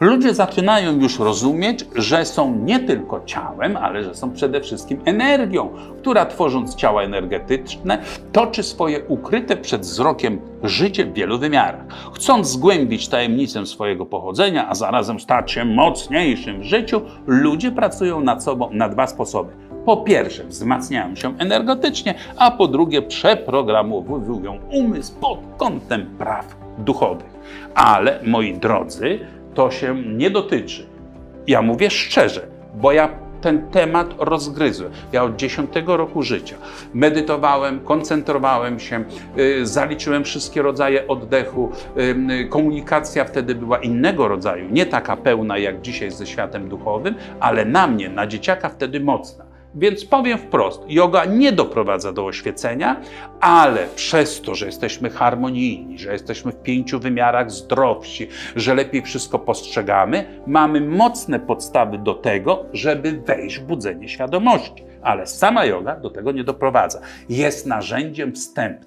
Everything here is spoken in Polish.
Ludzie zaczynają już rozumieć, że są nie tylko ciałem, ale że są przede wszystkim energią, która tworząc ciała energetyczne, toczy swoje ukryte przed wzrokiem życie w wielu wymiarach. Chcąc zgłębić tajemnicę swojego pochodzenia, a zarazem stać się mocniejszym w życiu, ludzie pracują nad sobą na dwa sposoby. Po pierwsze, wzmacniają się energetycznie, a po drugie, przeprogramowują umysł pod kątem praw duchowych. Ale, moi drodzy, to się nie dotyczy. Ja mówię szczerze, bo ja ten temat rozgryzłem. Ja od 10 roku życia medytowałem, koncentrowałem się, y, zaliczyłem wszystkie rodzaje oddechu. y, Komunikacja wtedy była innego rodzaju, nie taka pełna jak dzisiaj ze światem duchowym, ale na mnie, na dzieciaka wtedy mocna. Więc powiem wprost, yoga nie doprowadza do oświecenia, ale przez to, że jesteśmy harmonijni, że jesteśmy w pięciu wymiarach zdrowsi, że lepiej wszystko postrzegamy, mamy mocne podstawy do tego, żeby wejść w budzenie świadomości. Ale sama yoga do tego nie doprowadza. Jest narzędziem wstępnym.